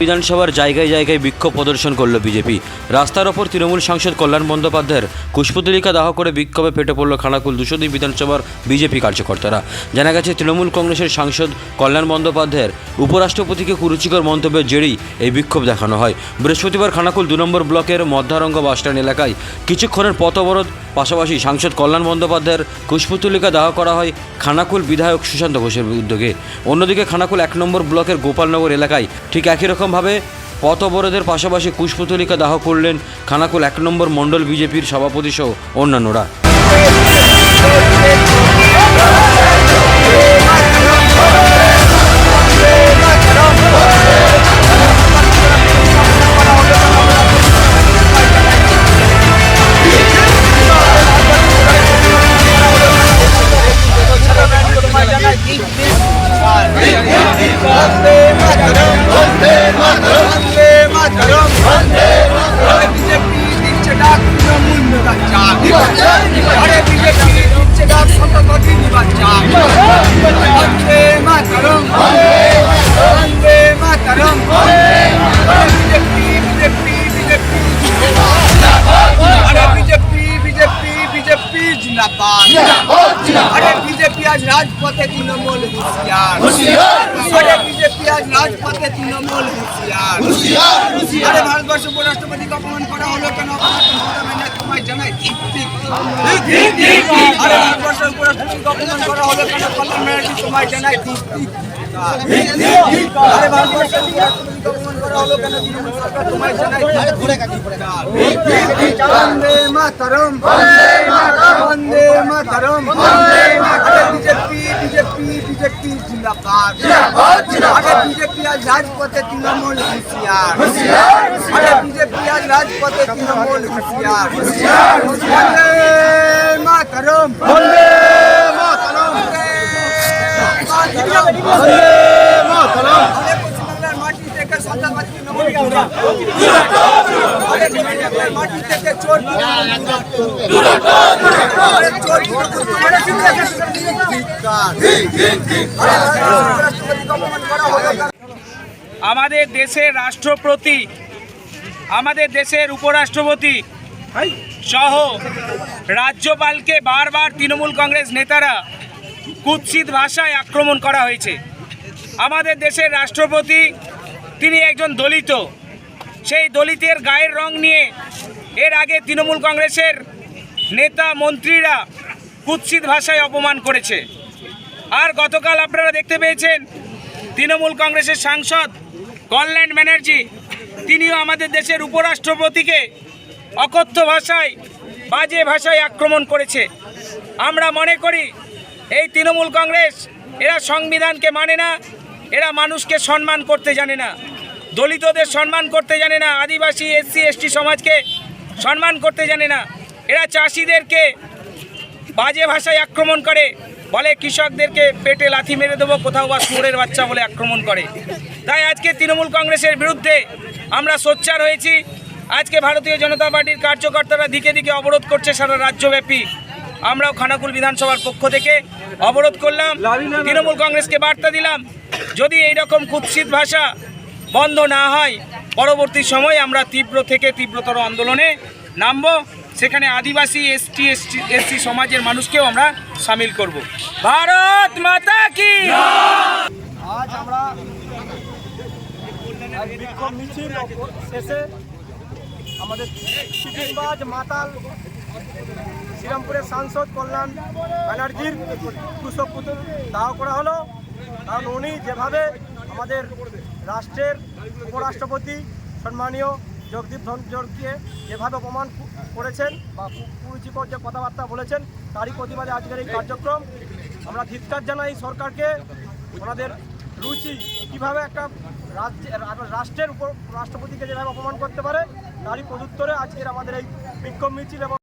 বিধানসভার জায়গায় জায়গায় বিক্ষোভ প্রদর্শন করল বিজেপি। রাস্তার ওপর তৃণমূল সাংসদ কল্যাণ বন্দ্যোপাধ্যায়ের কুশপুতলিকা দাহ করে বিক্ষোভে ফেটে পড়ল খানাকুল দুশোদী বিধানসভার বিজেপি কার্যকর্তারা। জানা গেছে, তৃণমূল কংগ্রেসের সাংসদ কল্যাণ বন্দ্যোপাধ্যায়ের উপরাষ্ট্রপতিকে কুরুচিকর মন্তব্যের জেরেই এই বিক্ষোভ দেখানো হয়। বৃহস্পতিবার খানাকুল দু নম্বর ব্লকের মধ্যারঙ্গ বাসস্ট্যান্ড এলাকায় কিছুক্ষণের পথ অবরোধ পাশাপাশি সাংসদ কল্যাণ বন্দ্যোপাধ্যায়ের কুশপুতলিকা দাহ করা হয় খানাকুল বিধায়ক সুশান্ত ঘোষের উদ্যোগে। অন্যদিকে খানাকুল এক নম্বর ব্লকের গোপালনগর এলাকায় ঠিক একই রকমভাবে পথ অবরোধের পাশাপাশি কুশপুতলিকা দাহ করলেন খানাকুল এক নম্বর মণ্ডল বিজেপির সভাপতি সহ অন্যান্যরা। জিন্দাবাদ। আরে বিজেপি আজ রাজপথে তৃণমূল হুঁশিয়ার। আরে বিজেপি আজ রাজপথে তৃণমূল হুঁশিয়ার। আরে ভারতবর্ষ উপরাষ্ট্রপতিকে অপমান করা হলো কেন? তোমায় জানাই আরে ভারতবর্ষ উপরাষ্ট্রপতিকে অপমান করা হলো কেন? কল্যাণ ব্যানার্জি তোমায় জানাই। ঠিক ঠিক আরে ভারতবর্ষ উপরাষ্ট্রপতিকে অপমান করা হলো কেন তৃণমূল সরকার তোমায় জানাই Bande Mataram Bande Mataram Bande Mataram Bande Mataram BJP BJP BJP জিন্দাবাদ আরে বিজেপি আজ রাজপথে তৃণমূল হুঁশিয়ার আরে বিজেপি আজ রাজপথে তৃণমূল হুঁশিয়ার বন্দে মাতরম বন্দে মাতরম বন্দে মাতরম আরে পশ্চিমবাংলার মাটি থেকে সন্ত্রাসবাদী তৃণমূল আরে বিজেপির মাটি থেকে চোর আরে চোর আরে আমাদের দেশের রাষ্ট্রপতি, আমাদের দেশের উপরাষ্ট্রপতি সহ রাজ্যপালকে বারবার তৃণমূল কংগ্রেস নেতারা কুৎসিত ভাষায় আক্রমণ করা হয়েছে। আমাদের দেশের রাষ্ট্রপতি তিনি একজন দলিত। সেই দলিতের গায়ের রং নিয়ে এর আগে তৃণমূল কংগ্রেসের নেতা মন্ত্রীরা কুৎসিত ভাষায় অপমান করেছে। আর গতকাল আপনারা দেখতে পেয়েছেন, তৃণমূল কংগ্রেসের সাংসদ কল্যাণ ব্যানার্জি, তিনিও আমাদের দেশের উপরাষ্ট্রপতিকে অকথ্য ভাষায়, বাজে ভাষায় আক্রমণ করেছে। আমরা মনে করি, এই তৃণমূল কংগ্রেস এরা সংবিধানকে মানে না, এরা মানুষকে সম্মান করতে জানে না। দলিতদের সম্মান করতে জানে না আদিবাসী এসসি এসটি সমাজকে সম্মান করতে জানে না। এরা চাষিদেরকে বাজে ভাষায় আক্রমণ করে বলে কৃষকদেরকে পেটে লাথি মেরে দেবো কোথাও বা সুরের বাচ্চা বলে আক্রমণ করে। তাই আজকে তৃণমূল কংগ্রেসের বিরুদ্ধে আমরা সোচ্চার হয়েছি। আজকে ভারতীয় জনতা পার্টির কার্যকর্তারা দিকে দিকে অবরোধ করছে সারা রাজ্যব্যাপী। আমরাও খানাকুল বিধানসভার পক্ষ থেকে অবরোধ করলাম। তৃণমূল কংগ্রেসকে বার্তা দিলাম যদি এই রকম কুৎসিত ভাষা বন্ধ না হয়, পরবর্তী সময় আমরা তীব্র থেকে তীব্রতর আন্দোলনে নামবো। সেখানে আদিবাসী, এসটি এসটি, এসসি সমাজের মানুষকেও আমরা সামিল করব। ভারত মাতা কি? আজ আমরা আমাদের সিটিংবাজ মাতাল, শ্রীরামপুরের সাংসদ কল্যাণ ব্যানার্জির কৃষক পুতুল দাহ করা হলো। কারণ উনি যেভাবে আমাদের রাষ্ট্রের উপরাষ্ট্রপতি সম্মানীয় জগদীপ ধনজরকে যেভাবে অপমান করেছেন বা কুরুচিকর যে কথাবার্তা বলেছেন, তারই প্রতিবাদে আজকের এই কার্যক্রম। আমরা ধিক্কার জানাই সরকারকে। ওনাদের রুচি কীভাবে একটা রাষ্ট্রের উপর রাষ্ট্রপতিকে যেভাবে অপমান করতে পারে, তারই প্রত্যুত্তরে আজকের আমাদের এই বিক্ষোভ মিছিল এবং